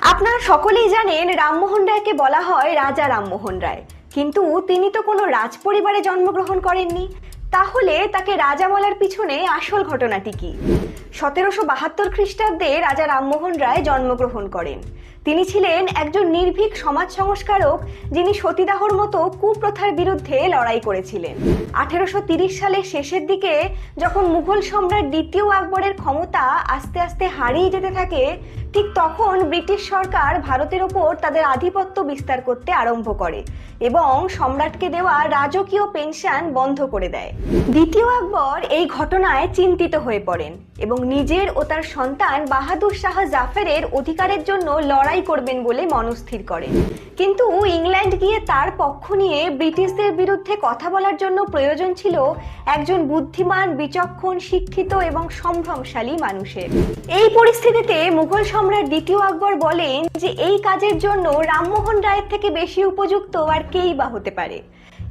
আপনারা সকলেই জানেন রামমোহন রায়কে বলা হয় রাজা রামমোহন রায়। কিন্তু তিনি তো কোনো রাজ পরিবারে জন্মগ্রহণ করেননি। তাহলে তাকে রাজা বলার পিছনে আসল ঘটনাটি কি? সতেরোশো বাহাত্তর খ্রিস্টাব্দে রাজা রামমোহন রায় জন্মগ্রহণ করেন। তিনি ছিলেন একজন নির্ভীক সমাজ সংস্কারক যিনি সতীদাহর মতো কুপ্রথার বিরুদ্ধে লড়াই করেছিলেন। আঠেরোশো সালের শেষের দিকে যখন মুঘল সম্রাট দ্বিতীয় আকবরের ক্ষমতা আস্তে আস্তে হারিয়ে যেতে থাকে, ঠিক তখন ব্রিটিশ সরকার ভারতের ওপর তাদের আধিপত্য বিস্তার করতে আরম্ভ করে এবং সম্রাটকে দেওয়া রাজকীয় পেনশন বন্ধ করে দেয়। দ্বিতীয় আকবর এই ঘটনায় চিন্তিত হয়ে পড়েন। এবং নিজের ও তার সন্তান বাহাদুর শাহ জাফরের অধিকারের জন্য লড়াই করবেন বলে মনস্থির করেন। কিন্তু ইংল্যান্ড গিয়ে তার পক্ষ নিয়ে ব্রিটিশদের বিরুদ্ধে কথা বলার জন্য প্রয়োজন ছিল একজন বুদ্ধিমান, বিচক্ষণ, শিক্ষিত এবং সম্ভ্রমশালী মানুষের। এই পরিস্থিতিতে মুঘল সম্রাট দ্বিতীয় আকবর বলেন যে, এই কাজের জন্য রামমোহন রায়ের থেকে বেশি উপযুক্ত আর কেই বা হতে পারে?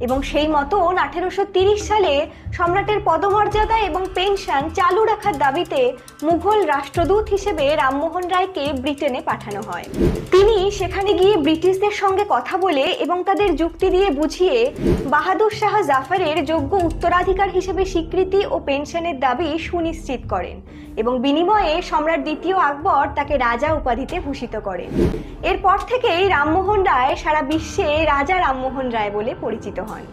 এবং সেই মতন আঠেরোশো সালে সম্রাটের পদমর্যাদা এবং পেনশন চালু রাখার দাবিতে মুঘল রাষ্ট্রদূত হিসেবে রামমোহন রায়কে ব্রিটেনে পাঠানো হয়। তিনি সেখানে গিয়ে ব্রিটিশদের সঙ্গে কথা বলে এবং তাদের যুক্তি দিয়ে বুঝিয়ে বাহাদুর শাহ জাফরের যোগ্য উত্তরাধিকার হিসেবে স্বীকৃতি ও পেনশনের দাবি সুনিশ্চিত করেন এবং বিনিময়ে সম্রাট দ্বিতীয় আকবর তাকে রাজা উপাধিতে ভূষিত করেন। এরপর থেকেই রামমোহন রায় সারা বিশ্বে রাজা রামমোহন রায় বলে পরিচিত হয়